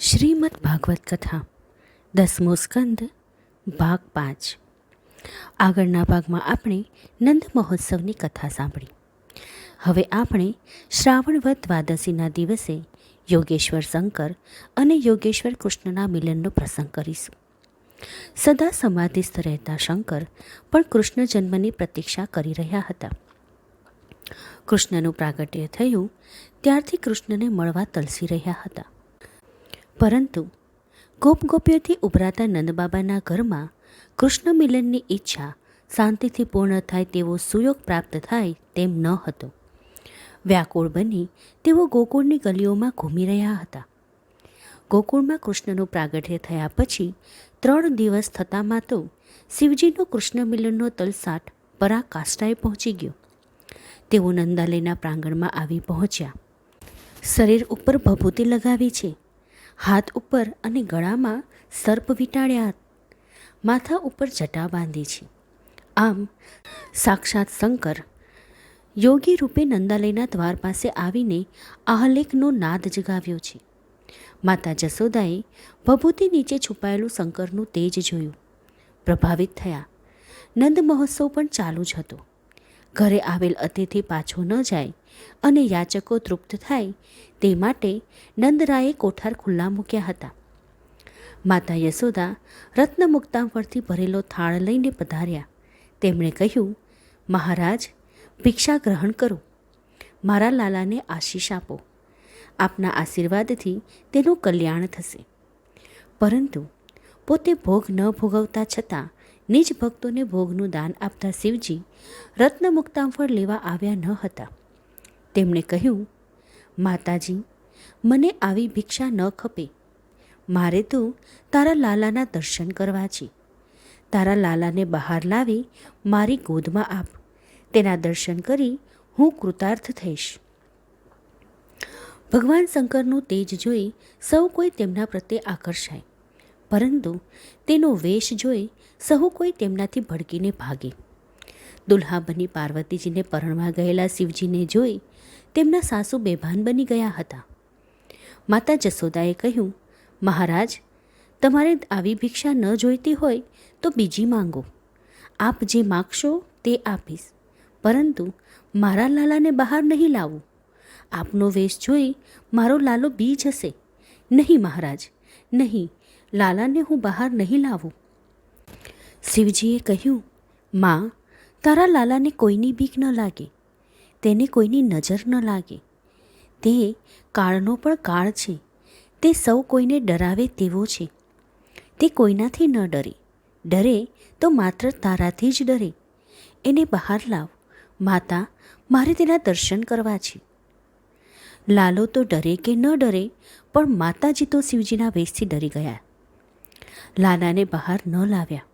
શ્રીમદ ભાગવત કથા, દસમો સ્કંદ, ભાગ પાંચ. આગળના ભાગમાં આપણે નંદ મહોત્સવની કથા સાંભળી. હવે આપણે શ્રાવણવદ દ્વાદશીના દિવસે યોગેશ્વર શંકર અને યોગેશ્વર કૃષ્ણના મિલનનો પ્રસંગ કરીશું. સદા સમાધિસ્થ રહેતા શંકર પણ કૃષ્ણ જન્મની પ્રતીક્ષા કરી રહ્યા હતા. કૃષ્ણનું પ્રાગટ્ય થયું ત્યારથી કૃષ્ણને મળવા તલસી રહ્યા હતા. પરંતુ ગોપ ગોપીઓથી ઉભરાતા નંદબાબાના ઘરમાં કૃષ્ણ મિલનની ઈચ્છા શાંતિથી પૂર્ણ થાય તેવો સુયોગ પ્રાપ્ત થાય તેમ ન હતો. વ્યાકુળ બની તેઓ ગોકુળની ગલીઓમાં ઘૂમી રહ્યા હતા. ગોકુળમાં કૃષ્ણનું પ્રાગટ્ય થયા પછી ત્રણ દિવસ થતામાં તો શિવજીનો કૃષ્ણ મિલનનો તલસાટ પરાકાષ્ઠાએ પહોંચી ગયો. તેઓ નંદાલયના પ્રાંગણમાં આવી પહોંચ્યા. શરીર ઉપર ભભૂતિ લગાવી છે. હાથ ઉપર અને ગળામાં સર્પ વીંટાળ્યા માથા ઉપર જટા બાંધી છે. આમ સાક્ષાત શંકર યોગી રૂપે નંદાલયના દ્વાર પાસે આવીને આહલેખનો નાદ જગાવ્યો છે. માતા જશોદાએ ભભૂતિ નીચે છુપાયેલું શંકરનું તેજ જોયું. પ્રભાવિત થયા. નંદ મહોત્સવ પણ ચાલુ જ હતો. ઘરે આવેલ અતિથિ પાછો ન જાય અને યાચકો તૃપ્ત થાય તે માટે નંદરાએ કોઠાર ખુલ્લા મૂક્યા હતા. માતા યશોદા રત્નમુક્તાંફરથી ભરેલો થાળ લઈને પધાર્યા. તેમણે કહ્યું, મહારાજ, ભિક્ષા ગ્રહણ કરો. મારા લાલાને આશીષ આપો. આપના આશીર્વાદથી તેનું કલ્યાણ થશે. પરંતુ પોતે ભોગ ન ભોગવતા છતાં નિજ ભક્તોને ભોગનું દાન આપતા શિવજી રત્નમુક્તાંફળ લેવા આવ્યા ન હતા. તેમણે કહ્યું, માતાજી, મને આવી ભિક્ષા ન ખપે. મારે તો તારા લાલાના દર્શન કરવા છે. તારા લાલાને બહાર લાવી મારી ગોદમાં આપ. તેના દર્શન કરી હું કૃતાર્થ થઈશ. ભગવાન શંકરનું તેજ જોઈ સૌ કોઈ તેમના પ્રત્યે આકર્ષાય. પરંતુ તેનો વેશ જોઈ સહુ કોઈ તેમનાથી ભડકીને ભાગે. દુલ્હા બની પાર્વતીજીને પરણવા ગયેલા શિવજીને જોઈ તેમના સાસુ બેભાન બની ગયા હતા. માતા જશોદાએ કહ્યું, મહારાજ, તમારે આવી ભિક્ષા ન જોઈતી હોય તો બીજી માંગો. આપ જે માગશો તે આપીશ. પરંતુ મારા લાલાને બહાર નહીં લાવું. આપનો વેશ જોઈ મારો લાલો બી જશે નહીં, મહારાજ, નહીં. લાલાને હું બહાર નહીં લાવું. શિવજીએ કહ્યું, માં, તારા લાલાને કોઈની બીક ન લાગે. તેને કોઈની નજર ન લાગે. તે કાળનો પણ કાળ છે. તે સૌ કોઈને ડરાવે તેવો છે. તે કોઈનાથી ન ડરે. ડરે તો માત્ર તારાથી જ ડરે. એને બહાર લાવ. માતા, મારે તેના દર્શન કરવા છે. લાલો તો ડરે કે ન ડરે, પણ માતાજી તો શિવજીના વેશથી ડરી ગયા. લાલાને બહાર ન લાવ્યા.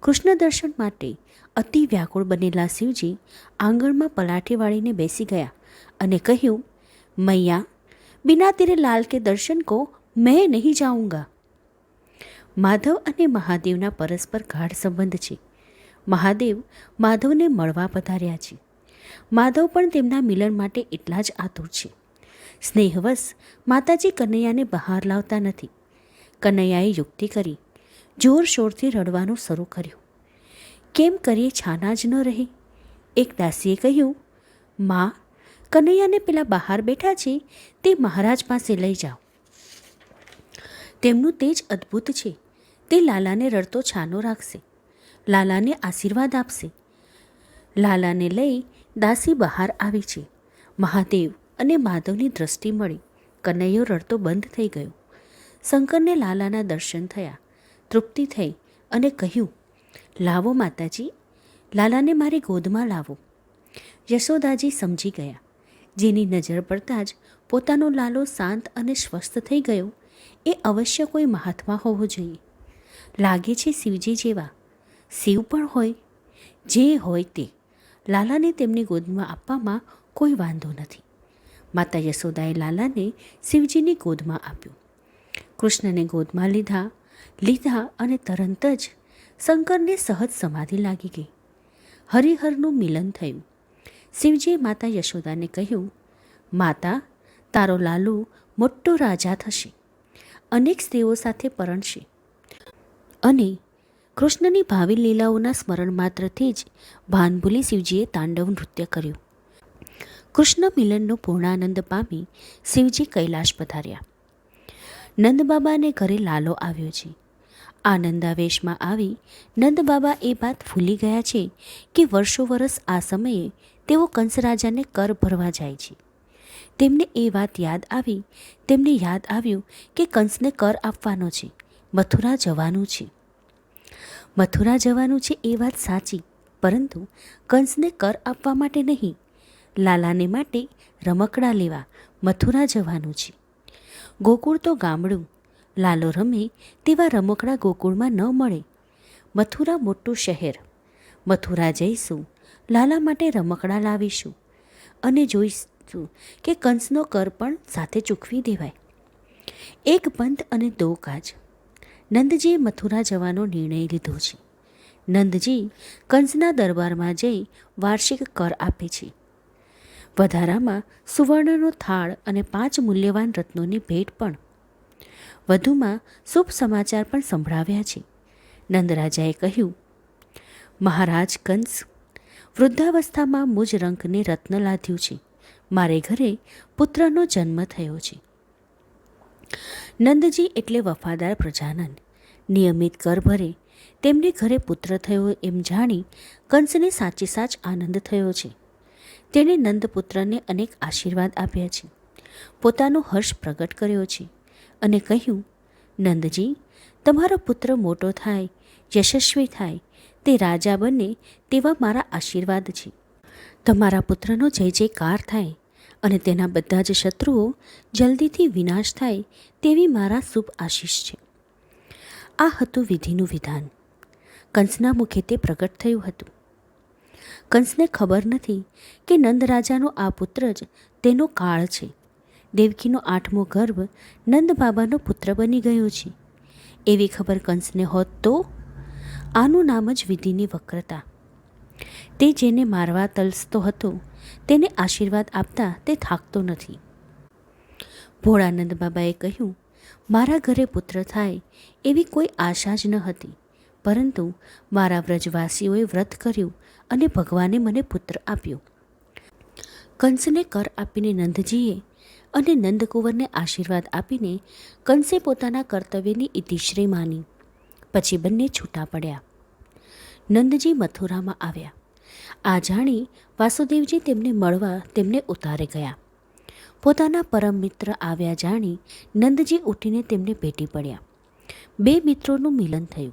કૃષ્ણ દર્શન માટે અતિ વ્યાકુળ બનેલા શિવજી આંગણમાં પલાઠી વાળીને બેસી ગયા અને કહ્યું, મૈયા, બિના તેરે લાલ કે દર્શન કો મેં નહીં જાઉંગા. માધવ અને મહાદેવના પરસ્પર ગાઢ સંબંધ છે. મહાદેવ માધવને મળવા પધાર્યા છે. માધવ પણ તેમના મિલન માટે એટલા જ આતુર છે. સ્નેહવશ માતાજી કનૈયાને બહાર લાવતા નથી. કનૈયાએ યુક્તિ કરી, જોરશોરથી રડવાનું શરૂ કર્યું. કેમ કરીએ છાના જ ન રહે? એક દાસીએ કહ્યું, માં, કનૈયાને પેલા બહાર બેઠા છે, તે મહારાજ પાસે લઈ જાઓ. તેમનું તેજ અદ્ભુત છે. તે લાલાને રડતો છાનો રાખશે. લાલાને આશીર્વાદ આપશે. લાલાને લઈ દાસી બહાર આવી છે. મહાદેવ અને માધવની દ્રષ્ટિ મળી. કનૈયો રડતો બંધ થઈ ગયો. શંકરને લાલાના દર્શન થયા. તૃપ્તિ થઈ અને કહ્યું લાવો માતાજી, લાલાને મારી ગોદમાં લાવો. યશોદાજી સમજી ગયા. જેની નજર પડતાં જ પોતાનો લાલો શાંત અને સ્વસ્થ થઈ ગયો. એ અવશ્ય કોઈ મહાત્મા હોવો જોઈએ. લાગે છે શિવજી જેવા. શિવ પણ હોય. જે હોય તે. લાલાને તેમની ગોદમાં આપવામાં કોઈ વાંધો નથી. માતા યશોદાએ લાલાને શિવજીની ગોદમાં આપ્યું. કૃષ્ણને ગોદમાં લીધા લીધા અને તરત જ શંકરને સહજ સમાધિ લાગી ગઈ. હરિહરનું મિલન થયું. શિવજીએ માતા યશોદાને કહ્યું, માતા, તારો લાલુ મોટો રાજા થશે. અનેક સ્ત્રીઓ સાથે પરણશે. અને કૃષ્ણની ભાવિ લીલાઓના સ્મરણ માત્રથી જ ભાન ભૂલી શિવજીએ તાંડવ નૃત્ય કર્યું. કૃષ્ણ મિલનનો પૂર્ણાનંદ પામી શિવજી કૈલાશ પધાર્યા. નંદબાબાને ઘરે લાલો આવ્યો છે. આનંદાવેશમાં આવી નંદબાબા એ વાત ભૂલી ગયા છે કે વર્ષો વર્ષ આ સમયે તેઓ કંસરાજાને કર ભરવા જાય છે. તેમને એ વાત યાદ આવી, તેમને યાદ આવ્યું કે કંસને કર આપવાનો છે, મથુરા જવાનું છે. મથુરા જવાનું છે એ વાત સાચી, પરંતુ કંસને કર આપવા માટે નહીં, લાલાને માટે રમકડા લેવા મથુરા જવાનું છે. ગોકુળ તો ગામડું લાલો રમે તેવા રમકડા ગોકુળમાં ન મળે. મથુરા મોટું શહેર. મથુરા જઈશું, લાલા માટે રમકડા લાવીશું અને જોઈશું કે કંસનો કર પણ સાથે ચૂકવી દેવાય. એક પંથ અને દો કાજ. નંદજીએ મથુરા જવાનો નિર્ણય લીધો છે. નંદજી કંસના દરબારમાં જઈ વાર્ષિક કર આપે છે. વધારામાં સુવર્ણનો થાળ અને પાંચ મૂલ્યવાન રત્નોની ભેટ પણ વધુમાં શુભ સમાચાર પણ સંભળાવ્યા છે. નંદરાજાએ કહ્યું, મહારાજ કંસ, વૃદ્ધાવસ્થામાં મુજ રંકને રત્ન લાદ્યું છે. મારે ઘરે પુત્રનો જન્મ થયો છે. નંદજી એટલે વફાદાર પ્રજાનન. નિયમિત કર ભરે તેમને ઘરે પુત્ર થયો એમ જાણી કંસને સાચે સાચ આનંદ થયો છે. તેણે નંદપુત્રને અનેક આશીર્વાદ આપ્યા છે. પોતાનો હર્ષ પ્રગટ કર્યો છે. અને કહ્યું, નંદજી, તમારો પુત્ર મોટો થાય, યશસ્વી થાય, તે રાજા બને તેવા મારા આશીર્વાદ છે. તમારા પુત્રનો જય જયકાર થાય અને તેના બધા જ શત્રુઓ જલ્દીથી વિનાશ થાય તેવી મારા શુભ આશીષ છે. આ હતું વિધિનું વિધાન. કંસના મુખે તે પ્રગટ થયું હતું. કંસને ખબર નથી કે નંદ રાજાનો આ પુત્ર જ તેનો કાળ છે. દેવકીનો આઠમો ગર્ભ નંદ બાબાનો પુત્ર બની ગયો છે. એવી ખબર કંસને હોત તો આનું નામ જ વિધિની વક્રતા. તે જેને મારવા તલસતો હતો, તેને આશીર્વાદ આપતા તે થાકતો નથી. ભોળાનંદ બાબાએ કહ્યું, મારા ઘરે પુત્ર થાય એવી કોઈ આશા જ ન હતી. પરંતુ મારા વ્રજવાસીઓએ વ્રત કર્યું અને ભગવાને મને પુત્ર આપ્યો. કંસને કર આપીને નંદજીએ અને નંદકુંવરને આશીર્વાદ આપીને કંસે પોતાના કર્તવ્યની ઇતિશ્રી માની. પછી બંને છૂટા પડ્યા. નંદજી મથુરામાં આવ્યા. આ જાણી વાસુદેવજી તેમને મળવા તેમને ઉતારે ગયા. પોતાના પરમ મિત્ર આવ્યા જાણી નંદજી ઉઠીને તેમને ભેટી પડ્યા. બે મિત્રોનું મિલન થયું.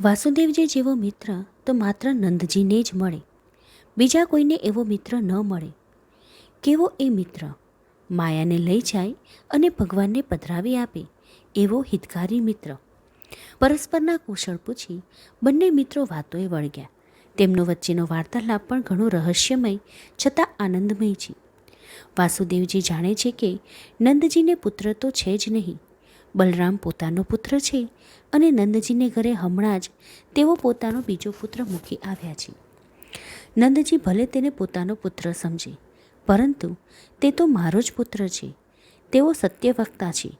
વાસુદેવજી જેવો મિત્ર તો માત્ર નંદજીને જ મળે. બીજા કોઈને એવો મિત્ર ન મળે. કેવો એ મિત્ર? માયાને લઈ જાય અને ભગવાનને પધરાવી આપે, એવો હિતકારી મિત્ર. પરસ્પરના કુશળ પૂછી બંને મિત્રો વાતોએ વળગ્યા. તેમનો વચ્ચેનો વાર્તાલાપ પણ ઘણો રહસ્યમય છતાં આનંદમય છે. વાસુદેવજી જાણે છે કે નંદજીને પુત્ર તો છે જ નહીં. બલરામ પોતાનો પુત્ર છે અને નંદજીને ઘરે હમણાં જ તેઓ પોતાનો બીજો પુત્ર મૂકી આવ્યા છે. નંદજી ભલે તેને પોતાનો પુત્ર સમજે પરંતુ તે તો મારો જ પુત્ર છે. તેઓ સત્યવક્તા છે.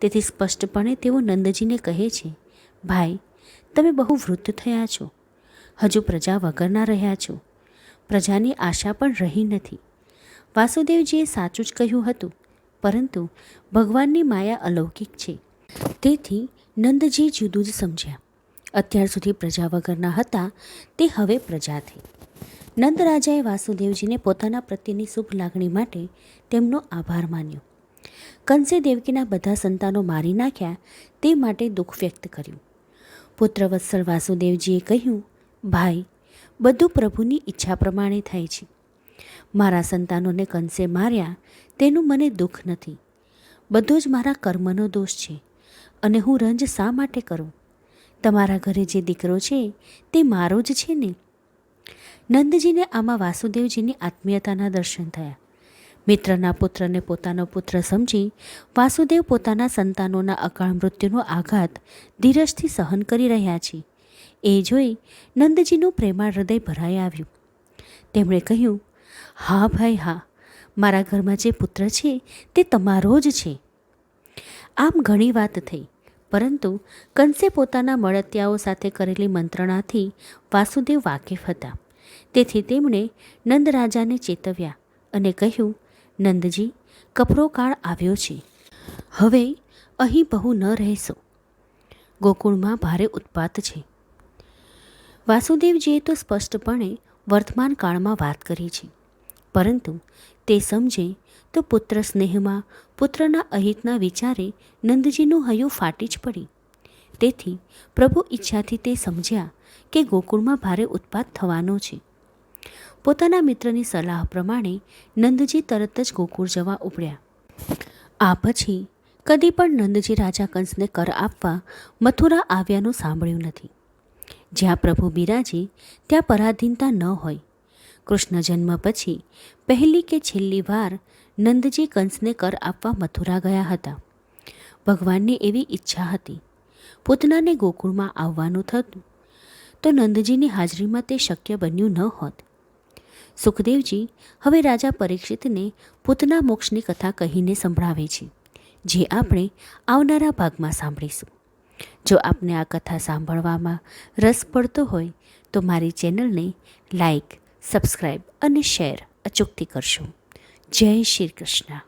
તેથી સ્પષ્ટપણે તેઓ નંદજીને કહે છે, ભાઈ, તમે બહુ વૃદ્ધ થયા છો. હજુ પ્રજા વગરના રહ્યા છો. પ્રજાની આશા પણ રહી નથી. વાસુદેવજીએ સાચું જ કહ્યું હતું, પરંતુ ભગવાનની માયા અલૌકિક છે. તેથી નંદજી જુદું જ સમજ્યા. અત્યાર સુધી પ્રજા વગરના હતા, તે હવે પ્રજા થઈ. નંદ રાજાએ વાસુદેવજીને પોતાના પ્રત્યેની શુભ લાગણી માટે તેમનો આભાર માન્યો. કંસે દેવકીના બધા સંતાનો મારી નાખ્યા તે માટે દુઃખ વ્યક્ત કર્યું. પુત્રવત્સલ વાસુદેવજીએ કહ્યું, ભાઈ, બધું પ્રભુની ઈચ્છા પ્રમાણે થાય છે. મારા સંતાનોને કંસે માર્યા તેનું મને દુઃખ નથી. બધો જ મારા કર્મનો દોષ છે અને હું રંજ શા માટે કરું? તમારા ઘરે જે દીકરો છે તે મારો જ છે ને? નંદજીને આમાં વાસુદેવજીની આત્મીયતાના દર્શન થયા. મિત્રના પુત્રને પોતાનો પુત્ર સમજી વાસુદેવ પોતાના સંતાનોના અકાળ મૃત્યુનો આઘાત ધીરજથી સહન કરી રહ્યા છે. એ જોઈ નંદજીનું પ્રેમાળ હૃદય ભરાઈ આવ્યું. તેમણે કહ્યું, હા ભાઈ, હા. મારા ઘરમાં જે પુત્ર છે તે તમારો જ છે. આમ ઘણી વાત થઈ. પરંતુ કંસે પોતાના મળતિયાઓ સાથે કરેલી મંત્રણાથી વાસુદેવ વાકેફ હતા. તેથી તેમણે નંદ રાજાને ચેતવ્યા અને કહ્યું, નંદજી, કપરો કાળ આવ્યો છે. હવે અહીં બહુ ન રહેશો. ગોકુળમાં ભારે ઉત્પાત છે. વાસુદેવજીએ તો સ્પષ્ટપણે વર્તમાન કાળમાં વાત કરી છે. પરંતુ તે સમજે તો પુત્ર સ્નેહમાં, પુત્રના અહિતના વિચારે નંદજીનું હૈયું ફાટી જ પડી. તેથી પ્રભુ ઈચ્છાથી તે સમજ્યા કે ગોકુળમાં ભારે ઉત્પાત થવાનો છે. પોતાના મિત્રની સલાહ પ્રમાણે નંદજી તરત જ ગોકુળ જવા ઉપડ્યા. આ પછી કદી પણ નંદજી રાજા કંસને કર આપવા મથુરા આવ્યાનું સાંભળ્યું નથી. જ્યાં પ્રભુ બિરાજે, ત્યાં પરાધીનતા ન હોય. કૃષ્ણ જન્મ પછી પહેલી કે છેલ્લી વાર નંદજી કંસને કર આપવા મથુરા ગયા હતા. ભગવાનની એવી ઈચ્છા હતી. પૂતનાને ગોકુળમાં આવવાનું થતું. તો નંદજીની હાજરીમાં તે શક્ય બન્યું ન હોત. સુખદેવજી હવે રાજા પરીક્ષિતને પોતના મોક્ષની કથા કહીને સંભળાવે છે. જે આપણે આવનારા ભાગમાં સાંભળીશું. જો આપને આ કથા સાંભળવામાં રસ પડતો હોય, તો મારી ચેનલને લાઈક સબસ્ક્રાઈબ અને શેર અચૂકથી કરશો. જય શ્રી કૃષ્ણ.